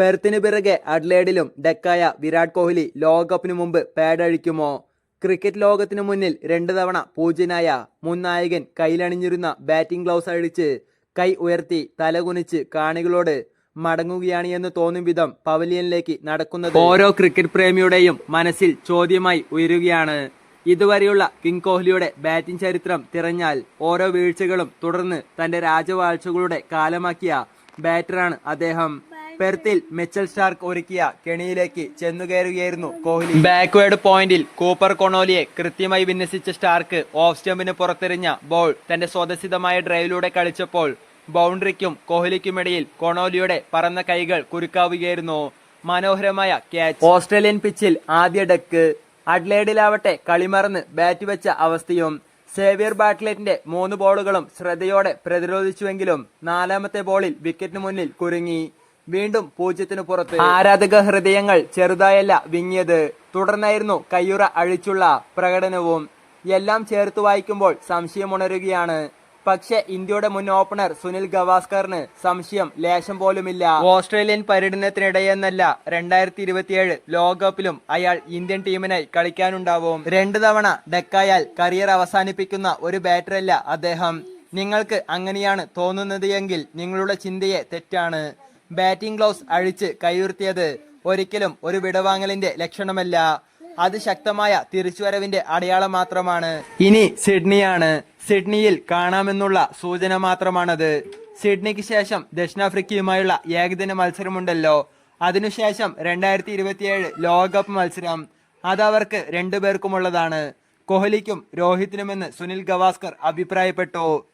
പെർത്തിന് പിറകെ അഡ്ലേഡിലും ഡെക്കായ വിരാട് കോഹ്ലി ലോകകപ്പിനു മുമ്പ് പാഡഴിക്കുമോ ക്രിക്കറ്റ് ലോകത്തിനു മുന്നിൽ രണ്ട് തവണ പൂജ്യനായ മുൻ നായകൻ കയ്യിലണിഞ്ഞിരുന്ന ബാറ്റിംഗ് ഗ്ലൗസ് അഴിച്ച് കൈ ഉയർത്തി തലകുനിച്ച് കാണികളോട് മടങ്ങുകയാണ് എന്ന് തോന്നും വിധം പവലിയനിലേക്ക് നടക്കുന്നത് ഓരോ ക്രിക്കറ്റ് പ്രേമിയുടെയും മനസ്സിൽ ചോദ്യമായി ഉയരുകയാണ്. ഇതുവരെയുള്ള കിങ് കോഹ്ലിയുടെ ബാറ്റിംഗ് ചരിത്രം തിരഞ്ഞാൽ ഓരോ വീഴ്ചകളും തുടർന്ന് തന്റെ രാജവാഴ്ചകളുടെ കാലമാക്കിയ ബാറ്ററാണ് അദ്ദേഹം. പെർത്തിൽ മെച്ചൽ സ്റ്റാർക്ക് ഒരുക്കിയ കെണിയിലേക്ക് ചെന്നുകയറുകയായിരുന്നു കോഹ്ലി. ബാക്ക്വേർഡ് പോയിന്റിൽ കൂപ്പർ കൊണോലിയെ കൃത്യമായി വിന്യസിച്ച സ്റ്റാർക്ക് ഓഫ് സ്റ്റംപിന് പുറത്തെറിഞ്ഞ ബോൾ തന്റെ സ്വതസിദ്ധമായ ഡ്രൈവിലൂടെ കളിച്ചപ്പോൾ ബൗണ്ടറിക്കും കോഹ്ലിക്കുമിടയിൽ കൊണോലിയുടെ പറന്ന കൈകൾ കുരുക്കാവുകയായിരുന്നു. മനോഹരമായ ക്യാച്ച് ഓസ്ട്രേലിയൻ പിച്ചിൽ ആദ്യ ഡെക്ക് അഡ്ലേഡിലാവട്ടെ കളിമറന്ന് ബാറ്റ് വെച്ച അവസ്ഥയും സേവിയർ ബാറ്റ്ലേറ്റിന്റെ മൂന്ന് ബോളുകളും ശ്രദ്ധയോടെ പ്രതിരോധിച്ചുവെങ്കിലും നാലാമത്തെ ബോളിൽ വിക്കറ്റിന് മുന്നിൽ കുരുങ്ങി. വീണ്ടും പൂജ്യത്തിന് പുറത്ത് ആരാധക ഹൃദയങ്ങൾ ചെറുതായല്ല വിങ്ങിയത്. തുടർന്നായിരുന്നു കയ്യുറ അഴിച്ചുള്ള പ്രകടനവും. എല്ലാം ചേർത്ത് വായിക്കുമ്പോൾ സംശയമുണരുകയാണ്. പക്ഷെ ഇന്ത്യയുടെ മുൻ ഓപ്പണർ സുനിൽ ഗവാസ്കറിന് സംശയം ലേശം പോലുമില്ല. ഓസ്ട്രേലിയൻ പര്യടനത്തിനിടെയെന്നല്ല രണ്ടായിരത്തി ഇരുപത്തിയേഴ് ലോകകപ്പിലും അയാൾ ഇന്ത്യൻ ടീമിനായി കളിക്കാനുണ്ടാവും. രണ്ടു തവണ ഡെക്കായാൽ കരിയർ അവസാനിപ്പിക്കുന്ന ഒരു ബാറ്ററല്ല അദ്ദേഹം. നിങ്ങൾക്ക് അങ്ങനെയാണ് തോന്നുന്നത് എങ്കിൽ നിങ്ങളുടെ ചിന്തയെ തെറ്റാണ്. ബാറ്റിംഗ് ഗ്ലൗസ് അഴിച്ച് കൈയുർത്തിയത് ഒരിക്കലും ഒരു വിടവാങ്ങലിന്റെ ലക്ഷണമല്ല. അത് ശക്തമായ തിരിച്ചുവരവിന്റെ അടയാളം മാത്രമാണ്. ഇനി സിഡ്നിയാണ്. സിഡ്നിയിൽ കാണാമെന്നുള്ള സൂചന മാത്രമാണത്. സിഡ്നിക്ക് ശേഷം ദക്ഷിണാഫ്രിക്കയുമായുള്ള ഏകദിന മത്സരമുണ്ടല്ലോ. അതിനുശേഷം രണ്ടായിരത്തി ഇരുപത്തിയേഴ് ലോകകപ്പ് മത്സരം. അത് അതവർക്ക് രണ്ടുപേർക്കുമുള്ളതാണ്. കോഹ്ലിക്കും രോഹിത്തിനുമെന്ന് സുനിൽ ഗവാസ്കർ അഭിപ്രായപ്പെട്ടു.